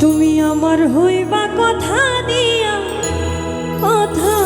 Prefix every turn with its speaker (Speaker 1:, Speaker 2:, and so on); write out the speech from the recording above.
Speaker 1: তুমি আমার হইবা কথা দিয়া কথা